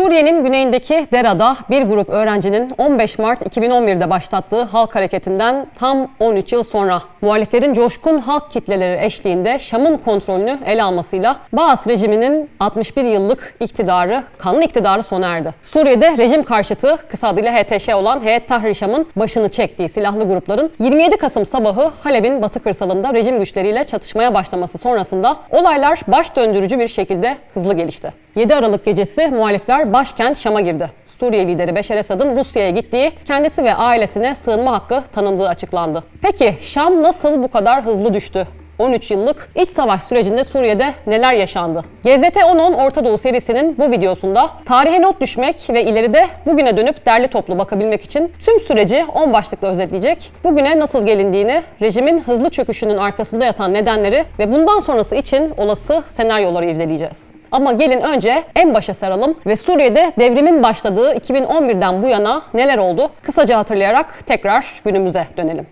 Suriye'nin güneyindeki Dera'da bir grup öğrencinin 15 Mart 2011'de başlattığı halk hareketinden tam 13 yıl sonra muhaliflerin coşkun halk kitleleri eşliğinde Şam'ın kontrolünü ele almasıyla Baas rejiminin 61 yıllık iktidarı, kanlı iktidarı sona erdi. Suriye'de rejim karşıtı kısa adıyla HTŞ olan Heyet Tahrir Şam'ın başını çektiği silahlı grupların 27 Kasım sabahı Halep'in batı kırsalında rejim güçleriyle çatışmaya başlaması sonrasında olaylar baş döndürücü bir şekilde hızlı gelişti. 7 Aralık gecesi muhalifler başkent Şam'a girdi. Suriye lideri Beşar Esad'ın Rusya'ya gittiği, kendisi ve ailesine sığınma hakkı tanındığı açıklandı. Peki Şam nasıl bu kadar hızlı düştü? 13 yıllık iç savaş sürecinde Suriye'de neler yaşandı? GZT 10 Orta Doğu serisinin bu videosunda tarihe not düşmek ve ileride bugüne dönüp derli toplu bakabilmek için tüm süreci 10 başlıkla özetleyecek, bugüne nasıl gelindiğini, rejimin hızlı çöküşünün arkasında yatan nedenleri ve bundan sonrası için olası senaryoları irdeleyeceğiz. Ama gelin önce en başa saralım ve Suriye'de devrimin başladığı 2011'den bu yana neler oldu? Kısaca hatırlayarak tekrar günümüze dönelim.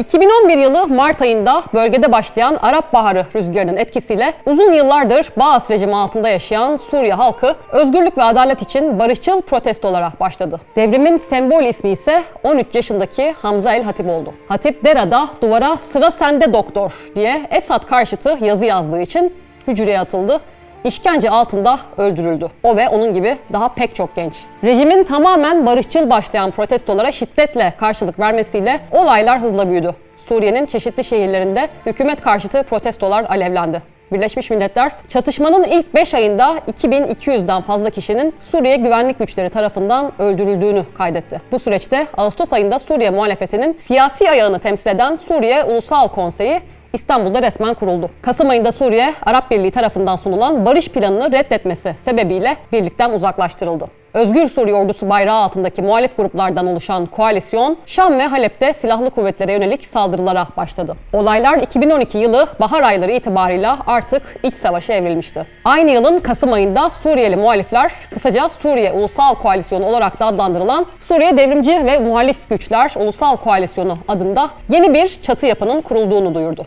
2011 yılı Mart ayında bölgede başlayan Arap Baharı rüzgarının etkisiyle uzun yıllardır Baas rejimi altında yaşayan Suriye halkı özgürlük ve adalet için barışçıl protestolara başladı. Devrimin sembol ismi ise 13 yaşındaki Hamza El Hatip oldu. Hatip Dera'da duvara sıra sende doktor diye Esad karşıtı yazı yazdığı için hücreye atıldı işkence altında öldürüldü. O ve onun gibi daha pek çok genç. Rejimin tamamen barışçıl başlayan protestolara şiddetle karşılık vermesiyle olaylar hızla büyüdü. Suriye'nin çeşitli şehirlerinde hükümet karşıtı protestolar alevlendi. Birleşmiş Milletler çatışmanın ilk 5 ayında 2200'den fazla kişinin Suriye güvenlik güçleri tarafından öldürüldüğünü kaydetti. Bu süreçte Ağustos ayında Suriye muhalefetinin siyasi ayağını temsil eden Suriye Ulusal Konseyi İstanbul'da resmen kuruldu. Kasım ayında Suriye, Arap Birliği tarafından sunulan barış planını reddetmesi sebebiyle birlikten uzaklaştırıldı. Özgür Suriye Ordusu bayrağı altındaki muhalif gruplardan oluşan koalisyon, Şam ve Halep'te silahlı kuvvetlere yönelik saldırılara başladı. Olaylar 2012 yılı bahar ayları itibarıyla artık iç savaşa evrilmişti. Aynı yılın Kasım ayında Suriyeli muhalifler, kısaca Suriye Ulusal Koalisyonu olarak da adlandırılan Suriye Devrimci ve Muhalif Güçler Ulusal Koalisyonu adında yeni bir çatı yapının kurulduğunu duyurdu.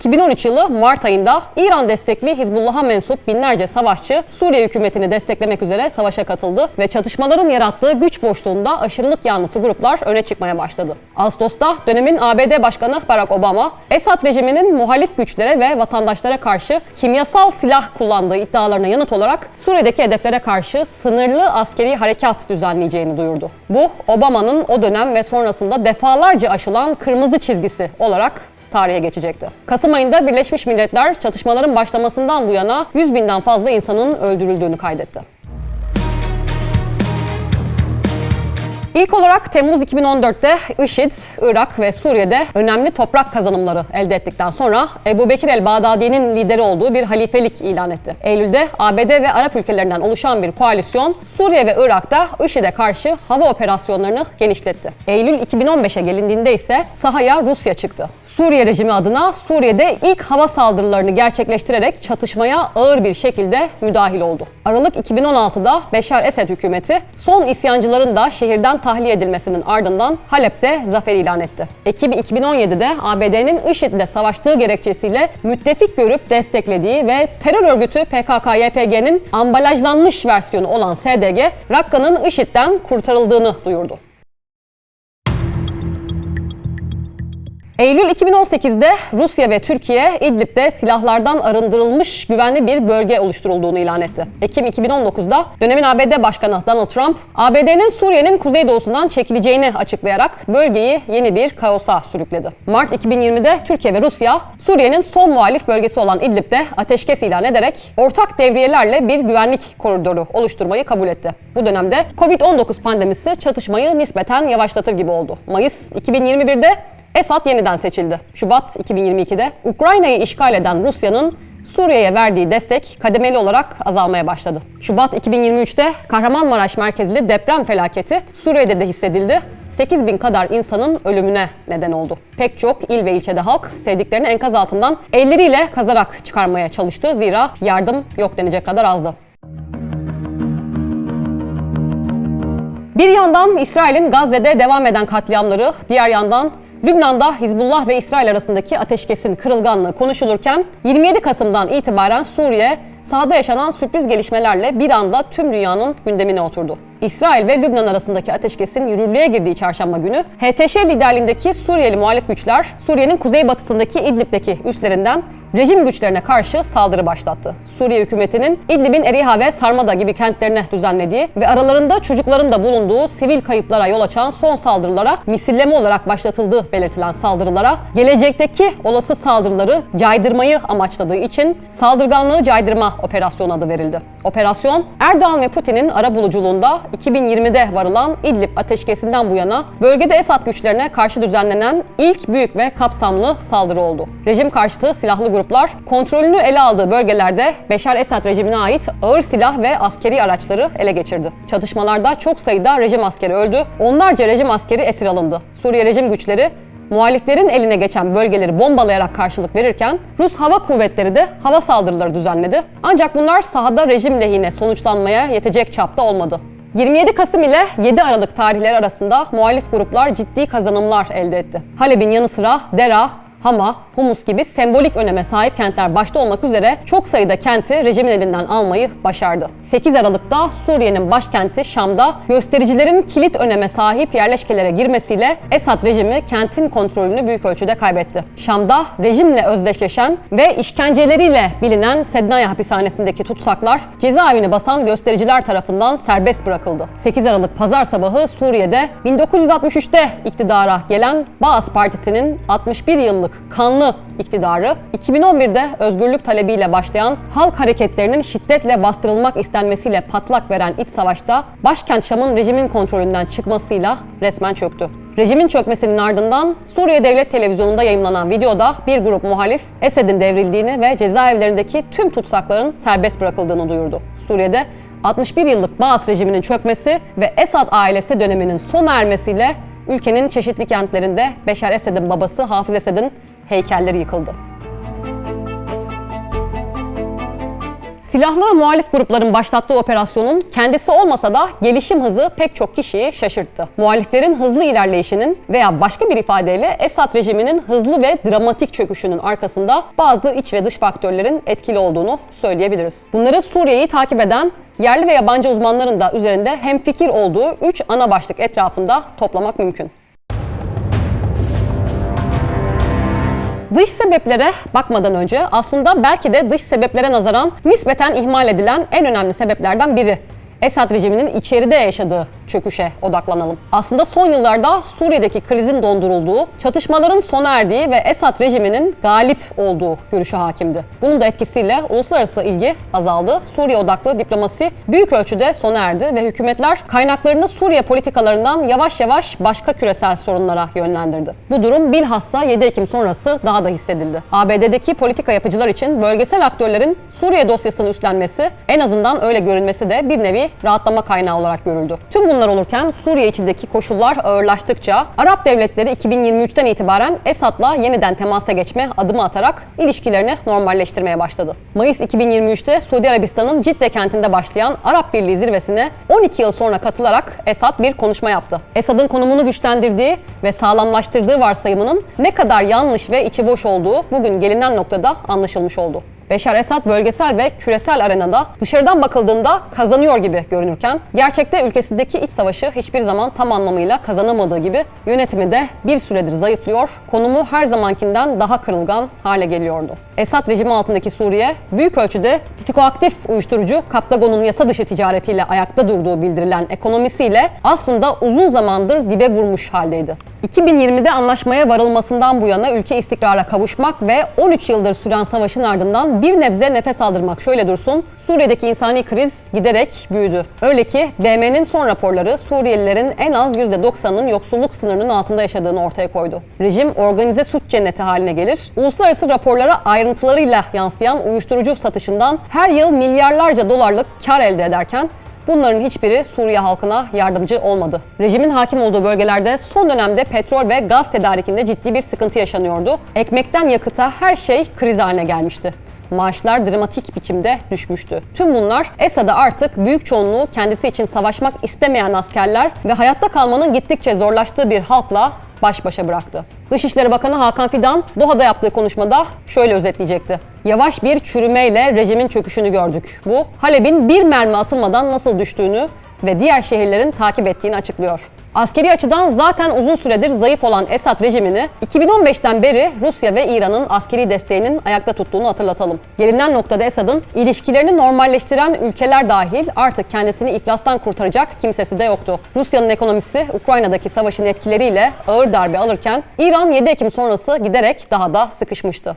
2013 yılı Mart ayında İran destekli Hizbullah'a mensup binlerce savaşçı Suriye hükümetini desteklemek üzere savaşa katıldı ve çatışmaların yarattığı güç boşluğunda aşırılık yanlısı gruplar öne çıkmaya başladı. Ağustos'ta dönemin ABD Başkanı Barack Obama, Esad rejiminin muhalif güçlere ve vatandaşlara karşı kimyasal silah kullandığı iddialarına yanıt olarak Suriye'deki hedeflere karşı sınırlı askeri harekat düzenleyeceğini duyurdu. Bu Obama'nın o dönem ve sonrasında defalarca aşılan kırmızı çizgisi olarak tarihe geçecekti. Kasım ayında Birleşmiş Milletler çatışmaların başlamasından bu yana 100 binden fazla insanın öldürüldüğünü kaydetti. İlk olarak Temmuz 2014'te IŞİD, Irak ve Suriye'de önemli toprak kazanımları elde ettikten sonra Ebu Bekir el-Bağdadi'nin lideri olduğu bir halifelik ilan etti. Eylül'de ABD ve Arap ülkelerinden oluşan bir koalisyon Suriye ve Irak'ta IŞİD'e karşı hava operasyonlarını genişletti. Eylül 2015'e gelindiğinde ise sahaya Rusya çıktı. Suriye rejimi adına Suriye'de ilk hava saldırılarını gerçekleştirerek çatışmaya ağır bir şekilde müdahil oldu. Aralık 2016'da Beşar Esed hükümeti son isyancıların da şehirden tahliye edilmesinin ardından Halep'te zafer ilan etti. Ekim 2017'de ABD'nin IŞİD'le savaştığı gerekçesiyle müttefik görüp desteklediği ve terör örgütü PKK-YPG'nin ambalajlanmış versiyonu olan SDG, Rakka'nın IŞİD'den kurtarıldığını duyurdu. Eylül 2018'de Rusya ve Türkiye İdlib'de silahlardan arındırılmış güvenli bir bölge oluşturulduğunu ilan etti. Ekim 2019'da dönemin ABD Başkanı Donald Trump, ABD'nin Suriye'nin kuzeydoğusundan çekileceğini açıklayarak bölgeyi yeni bir kaosa sürükledi. Mart 2020'de Türkiye ve Rusya, Suriye'nin son muhalif bölgesi olan İdlib'de ateşkes ilan ederek ortak devriyelerle bir güvenlik koridoru oluşturmayı kabul etti. Bu dönemde Covid-19 pandemisi çatışmayı nispeten yavaşlatır gibi oldu. Mayıs 2021'de Esad yeniden seçildi. Şubat 2022'de Ukrayna'yı işgal eden Rusya'nın Suriye'ye verdiği destek kademeli olarak azalmaya başladı. Şubat 2023'te Kahramanmaraş merkezli deprem felaketi Suriye'de de hissedildi. 8 bin kadar insanın ölümüne neden oldu. Pek çok il ve ilçede halk sevdiklerini enkaz altından elleriyle kazarak çıkarmaya çalıştı. Zira yardım yok denecek kadar azdı. Bir yandan İsrail'in Gazze'de devam eden katliamları, diğer yandan Lübnan'da Hizbullah ve İsrail arasındaki ateşkesin kırılganlığı konuşulurken 27 Kasım'dan itibaren Suriye sahada yaşanan sürpriz gelişmelerle bir anda tüm dünyanın gündemine oturdu. İsrail ve Lübnan arasındaki ateşkesin yürürlüğe girdiği çarşamba günü HTŞ liderliğindeki Suriyeli muhalif güçler Suriye'nin kuzeybatısındaki İdlib'deki üslerinden rejim güçlerine karşı saldırı başlattı. Suriye hükümetinin İdlib'in Eriha ve Sarmada gibi kentlerine düzenlediği ve aralarında çocukların da bulunduğu sivil kayıplara yol açan son saldırılara misilleme olarak başlatıldığı belirtilen saldırılara gelecekteki olası saldırıları caydırmayı amaçladığı için saldırganlığı caydırma operasyonu adı verildi. Operasyon Erdoğan ve Putin'in ara buluculuğunda 2020'de varılan İdlib ateşkesinden bu yana bölgede Esad güçlerine karşı düzenlenen ilk büyük ve kapsamlı saldırı oldu. Rejim karşıtı silahlı gruplar kontrolünü ele aldığı bölgelerde Beşar Esad rejimine ait ağır silah ve askeri araçları ele geçirdi. Çatışmalarda çok sayıda rejim askeri öldü, onlarca rejim askeri esir alındı. Suriye rejim güçleri muhaliflerin eline geçen bölgeleri bombalayarak karşılık verirken Rus Hava Kuvvetleri de hava saldırıları düzenledi. Ancak bunlar sahada rejim lehine sonuçlanmaya yetecek çapta olmadı. 27 Kasım ile 7 Aralık tarihleri arasında muhalif gruplar ciddi kazanımlar elde etti. Halep'in yanı sıra Dera, Hama, Humus gibi sembolik öneme sahip kentler başta olmak üzere çok sayıda kenti rejimin elinden almayı başardı. 8 Aralık'ta Suriye'nin başkenti Şam'da göstericilerin kilit öneme sahip yerleşkelere girmesiyle Esad rejimi kentin kontrolünü büyük ölçüde kaybetti. Şam'da rejimle özdeşleşen ve işkenceleriyle bilinen Sednaya hapishanesindeki tutsaklar cezaevini basan göstericiler tarafından serbest bırakıldı. 8 Aralık pazar sabahı Suriye'de 1963'te iktidara gelen Baas Partisi'nin 61 yıllık kanlı iktidarı 2011'de özgürlük talebiyle başlayan halk hareketlerinin şiddetle bastırılmak istenmesiyle patlak veren iç savaşta başkent Şam'ın rejimin kontrolünden çıkmasıyla resmen çöktü. Rejimin çökmesinin ardından Suriye Devlet Televizyonu'nda yayınlanan videoda bir grup muhalif Esed'in devrildiğini ve cezaevlerindeki tüm tutsakların serbest bırakıldığını duyurdu. Suriye'de 61 yıllık Baas rejiminin çökmesi ve Esad ailesi döneminin sona ermesiyle ülkenin çeşitli kentlerinde Beşar Esed'in babası Hafız Esed'in heykelleri yıkıldı. Silahlı muhalif grupların başlattığı operasyonun kendisi olmasa da gelişim hızı pek çok kişiyi şaşırttı. Muhaliflerin hızlı ilerleyişinin veya başka bir ifadeyle Esad rejiminin hızlı ve dramatik çöküşünün arkasında bazı iç ve dış faktörlerin etkili olduğunu söyleyebiliriz. Bunları Suriye'yi takip eden yerli ve yabancı uzmanların da üzerinde hemfikir olduğu 3 ana başlık etrafında toplamak mümkün. Dış sebeplere bakmadan önce aslında belki de dış sebeplere nazaran nispeten ihmal edilen en önemli sebeplerden biri. Esad rejiminin içeride yaşadığı çöküşe odaklanalım. Aslında son yıllarda Suriye'deki krizin dondurulduğu, çatışmaların sona erdiği ve Esad rejiminin galip olduğu görüşü hakimdi. Bunun da etkisiyle uluslararası ilgi azaldı. Suriye odaklı diplomasi büyük ölçüde sona erdi ve hükümetler kaynaklarını Suriye politikalarından yavaş yavaş başka küresel sorunlara yönlendirdi. Bu durum bilhassa 7 Ekim sonrası daha da hissedildi. ABD'deki politika yapıcılar için bölgesel aktörlerin Suriye dosyasını üstlenmesi, en azından öyle görünmesi de bir nevi rahatlama kaynağı olarak görüldü. Tüm bunlar olurken Suriye içindeki koşullar ağırlaştıkça Arap devletleri 2023'ten itibaren Esad'la yeniden temasa geçme adımı atarak ilişkilerini normalleştirmeye başladı. Mayıs 2023'te Suudi Arabistan'ın Cidde kentinde başlayan Arap Birliği zirvesine 12 yıl sonra katılarak Esad bir konuşma yaptı. Esad'ın konumunu güçlendirdiği ve sağlamlaştırdığı varsayımının ne kadar yanlış ve içi boş olduğu bugün gelinen noktada anlaşılmış oldu. Beşar Esad bölgesel ve küresel arenada dışarıdan bakıldığında kazanıyor gibi görünürken gerçekte ülkesindeki iç savaşı hiçbir zaman tam anlamıyla kazanamadığı gibi yönetimi de bir süredir zayıflıyor, konumu her zamankinden daha kırılgan hale geliyordu. Esad rejimi altındaki Suriye büyük ölçüde psikoaktif uyuşturucu Kaptagon'un yasa dışı ticaretiyle ayakta durduğu bildirilen ekonomisiyle aslında uzun zamandır dibe vurmuş haldeydi. 2020'de anlaşmaya varılmasından bu yana ülke istikrara kavuşmak ve 13 yıldır süren savaşın ardından bir nebze nefes aldırmak şöyle dursun, Suriye'deki insani kriz giderek büyüdü. Öyle ki BM'nin son raporları Suriyelilerin en az %90'ının yoksulluk sınırının altında yaşadığını ortaya koydu. Rejim organize suç cenneti haline gelir. Uluslararası raporlara ayrıntılarıyla yansıyan uyuşturucu satışından her yıl milyarlarca dolarlık kar elde ederken Bunların hiçbiri Suriye halkına yardımcı olmadı. Rejimin hakim olduğu bölgelerde son dönemde petrol ve gaz tedarikinde ciddi bir sıkıntı yaşanıyordu. Ekmekten yakıta her şey kriz haline gelmişti. Maaşlar dramatik biçimde düşmüştü. Tüm bunlar Esad'ı artık büyük çoğunluğu kendisi için savaşmak istemeyen askerler ve hayatta kalmanın gittikçe zorlaştığı bir halkla baş başa bıraktı. Dışişleri Bakanı Hakan Fidan Doha'da yaptığı konuşmada şöyle özetleyecekti. Yavaş bir çürümeyle rejimin çöküşünü gördük. Bu Halep'in bir mermi atılmadan nasıl düştüğünü ve diğer şehirlerin takip ettiğini açıklıyor. Askeri açıdan zaten uzun süredir zayıf olan Esad rejimini 2015'ten beri Rusya ve İran'ın askeri desteğinin ayakta tuttuğunu hatırlatalım. Gelinen noktada Esad'ın ilişkilerini normalleştiren ülkeler dahil artık kendisini iflastan kurtaracak kimsesi de yoktu. Rusya'nın ekonomisi Ukrayna'daki savaşın etkileriyle ağır darbe alırken İran 7 Ekim sonrası giderek daha da sıkışmıştı.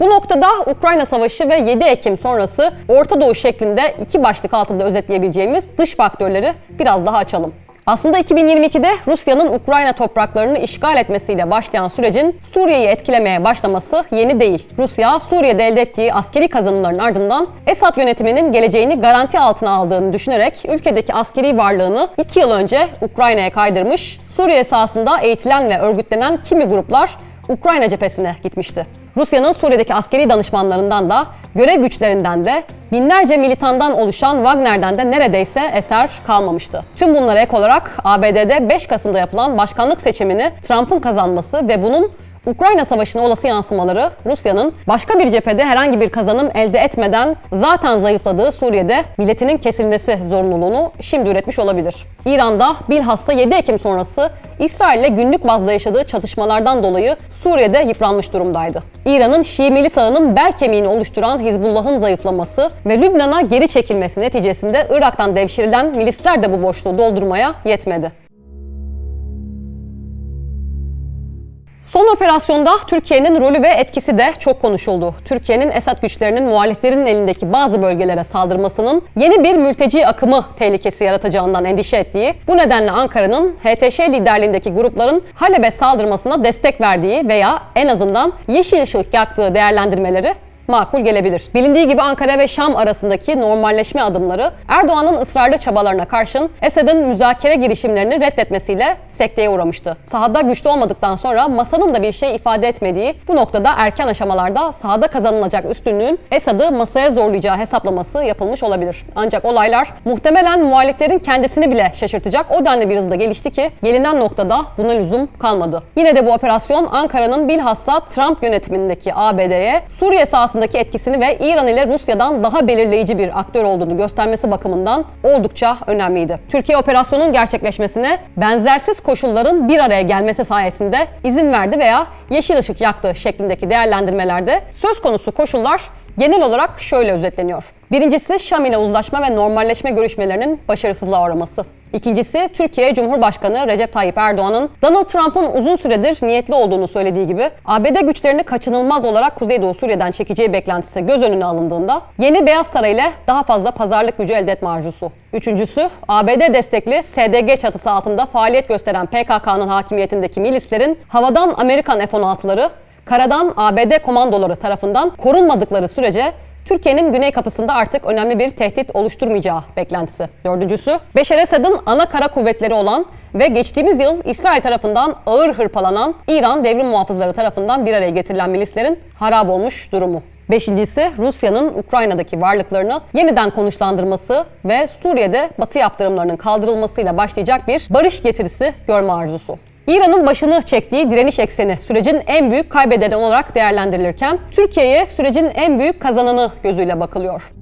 Bu noktada Ukrayna Savaşı ve 7 Ekim sonrası Orta Doğu şeklinde iki başlık altında özetleyebileceğimiz dış faktörleri biraz daha açalım. Aslında 2022'de Rusya'nın Ukrayna topraklarını işgal etmesiyle başlayan sürecin Suriye'yi etkilemeye başlaması yeni değil. Rusya, Suriye'de elde ettiği askeri kazanımların ardından Esad yönetiminin geleceğini garanti altına aldığını düşünerek ülkedeki askeri varlığını 2 yıl önce Ukrayna'ya kaydırmış, Suriye sahasında eğitilen ve örgütlenen kimi gruplar Ukrayna cephesine gitmişti. Rusya'nın Suriye'deki askeri danışmanlarından da, görev güçlerinden de, binlerce militandan oluşan Wagner'den de neredeyse eser kalmamıştı. Tüm bunlara ek olarak ABD'de 5 Kasım'da yapılan başkanlık seçimini Trump'ın kazanması ve bunun Ukrayna Savaşı'na olası yansımaları Rusya'nın başka bir cephede herhangi bir kazanım elde etmeden zaten zayıfladığı Suriye'de milletinin kesilmesi zorunluluğunu şimdi üretmiş olabilir. İran'da bilhassa 7 Ekim sonrası İsrail'le günlük bazda yaşadığı çatışmalardan dolayı Suriye'de yıpranmış durumdaydı. İran'ın Şii milis ağının bel kemiğini oluşturan Hizbullah'ın zayıflaması ve Lübnan'a geri çekilmesi neticesinde Irak'tan devşirilen milisler de bu boşluğu doldurmaya yetmedi. Son operasyonda Türkiye'nin rolü ve etkisi de çok konuşuldu. Türkiye'nin Esad güçlerinin muhaliflerin elindeki bazı bölgelere saldırmasının yeni bir mülteci akımı tehlikesi yaratacağından endişe ettiği, bu nedenle Ankara'nın HTŞ liderliğindeki grupların Halep'e saldırmasına destek verdiği veya en azından yeşil ışık yaktığı değerlendirmeleri makul gelebilir. Bilindiği gibi Ankara ve Şam arasındaki normalleşme adımları Erdoğan'ın ısrarlı çabalarına karşın Esed'in müzakere girişimlerini reddetmesiyle sekteye uğramıştı. Sahada güçlü olmadıktan sonra masanın da bir şey ifade etmediği bu noktada erken aşamalarda sahada kazanılacak üstünlüğün Esad'ı masaya zorlayacağı hesaplaması yapılmış olabilir. Ancak olaylar muhtemelen muhaliflerin kendisini bile şaşırtacak o denli bir hızda gelişti ki gelinen noktada buna lüzum kalmadı. Yine de bu operasyon Ankara'nın bilhassa Trump yönetimindeki ABD'ye Suriye sahasındaki etkisini ve İran ile Rusya'dan daha belirleyici bir aktör olduğunu göstermesi bakımından oldukça önemliydi. Türkiye operasyonun gerçekleşmesine benzersiz koşulların bir araya gelmesi sayesinde izin verdi veya yeşil ışık yaktı şeklindeki değerlendirmelerde söz konusu koşullar genel olarak şöyle özetleniyor. Birincisi Şam ile uzlaşma ve normalleşme görüşmelerinin başarısızlığa uğraması. İkincisi Türkiye Cumhurbaşkanı Recep Tayyip Erdoğan'ın Donald Trump'ın uzun süredir niyetli olduğunu söylediği gibi ABD güçlerini kaçınılmaz olarak Kuzeydoğu Suriye'den çekeceği beklentisi göz önüne alındığında yeni Beyaz Saray ile daha fazla pazarlık gücü elde etme arzusu. Üçüncüsü ABD destekli SDG çatısı altında faaliyet gösteren PKK'nın hakimiyetindeki milislerin havadan Amerikan F-16'ları karadan ABD komandoları tarafından korunmadıkları sürece Türkiye'nin güney kapısında artık önemli bir tehdit oluşturmayacağı beklentisi. Dördüncüsü, Beşar Esad'ın ana kara kuvvetleri olan ve geçtiğimiz yıl İsrail tarafından ağır hırpalanan İran devrim muhafızları tarafından bir araya getirilen milislerin harap olmuş durumu. Beşincisi Rusya'nın Ukrayna'daki varlıklarını yeniden konuşlandırması ve Suriye'de batı yaptırımlarının kaldırılmasıyla başlayacak bir barış getirisi görme arzusu. İran'ın başını çektiği direniş ekseni sürecin en büyük kaybedeni olarak değerlendirilirken Türkiye'ye sürecin en büyük kazananı gözüyle bakılıyor.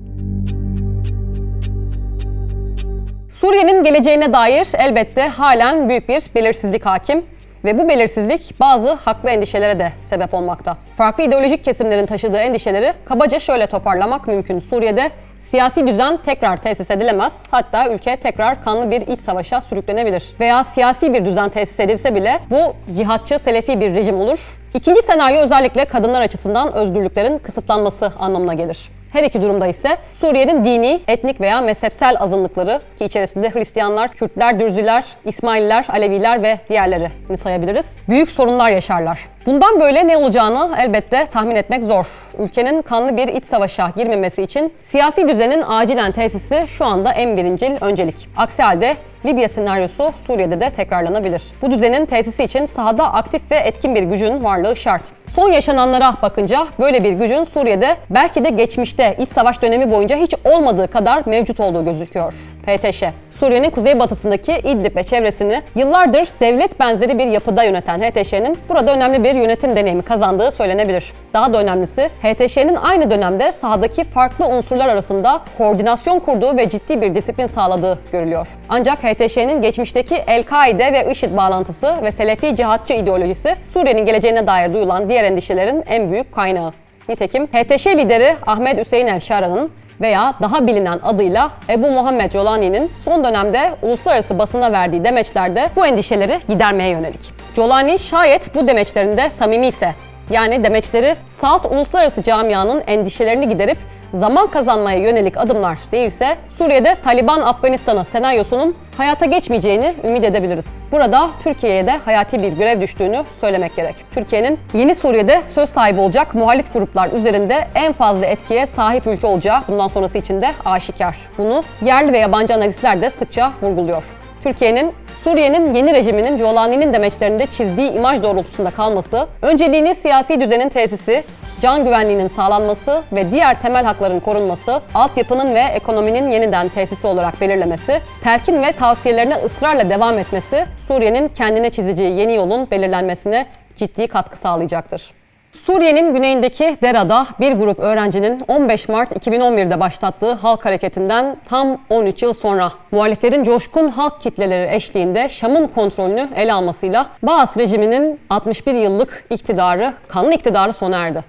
Suriye'nin geleceğine dair elbette halen büyük bir belirsizlik hakim ve bu belirsizlik bazı haklı endişelere de sebep olmakta. Farklı ideolojik kesimlerin taşıdığı endişeleri kabaca şöyle toparlamak mümkün. Suriye'de siyasi düzen tekrar tesis edilemez. Hatta ülke tekrar kanlı bir iç savaşa sürüklenebilir. Veya siyasi bir düzen tesis edilse bile bu cihatçı, selefi bir rejim olur. İkinci senaryo özellikle kadınlar açısından özgürlüklerin kısıtlanması anlamına gelir. Her iki durumda ise Suriye'nin dini, etnik veya mezhepsel azınlıkları ki içerisinde Hristiyanlar, Kürtler, Dürziler, İsmaililer, Aleviler ve diğerlerini sayabiliriz. Büyük sorunlar yaşarlar. Bundan böyle ne olacağını elbette tahmin etmek zor. Ülkenin kanlı bir iç savaşa girmemesi için siyasi düzenin acilen tesisi şu anda en birincil öncelik. Aksi halde Libya senaryosu Suriye'de de tekrarlanabilir. Bu düzenin tesisi için sahada aktif ve etkin bir gücün varlığı şart. Son yaşananlara bakınca böyle bir gücün Suriye'de belki de geçmişte iç savaş dönemi boyunca hiç olmadığı kadar mevcut olduğu gözüküyor. PTŞ. Suriye'nin kuzeybatısındaki İdlib ve çevresini yıllardır devlet benzeri bir yapıda yöneten HTŞ'nin burada önemli bir yönetim deneyimi kazandığı söylenebilir. Daha da önemlisi HTŞ'nin aynı dönemde sahadaki farklı unsurlar arasında koordinasyon kurduğu ve ciddi bir disiplin sağladığı görülüyor. Ancak HTŞ'nin geçmişteki El-Kaide ve IŞİD bağlantısı ve Selefi cihatçı ideolojisi Suriye'nin geleceğine dair duyulan diğer endişelerin en büyük kaynağı. Nitekim HTŞ lideri Ahmet Hüseyin El-Şara'nın veya daha bilinen adıyla Ebu Muhammed Jolani'nin son dönemde uluslararası basına verdiği demeçlerde bu endişeleri gidermeye yönelik. Jolani şayet bu demeçlerinde samimi ise yani demeçleri salt uluslararası camianın endişelerini giderip zaman kazanmaya yönelik adımlar değilse Suriye'de Taliban Afganistan'a senaryosunun hayata geçmeyeceğini ümit edebiliriz. Burada Türkiye'ye de hayati bir görev düştüğünü söylemek gerek. Türkiye'nin yeni Suriye'de söz sahibi olacak muhalif gruplar üzerinde en fazla etkiye sahip ülke olacağı bundan sonrası için de aşikar. Bunu yerli ve yabancı analistler de sıkça vurguluyor. Türkiye'nin Suriye'nin yeni rejiminin Jolani'nin demeçlerinde çizdiği imaj doğrultusunda kalması, önceliğini siyasi düzenin tesisi, can güvenliğinin sağlanması ve diğer temel hakların korunması, altyapının ve ekonominin yeniden tesisi olarak belirlemesi, telkin ve tavsiyelerine ısrarla devam etmesi, Suriye'nin kendine çizeceği yeni yolun belirlenmesine ciddi katkı sağlayacaktır. Suriye'nin güneyindeki Dera'da bir grup öğrencinin 15 Mart 2011'de başlattığı halk hareketinden tam 13 yıl sonra muhaliflerin coşkun halk kitleleri eşliğinde Şam'ın kontrolünü ele almasıyla Baas rejiminin 61 yıllık iktidarı, kanlı iktidarı sona erdi.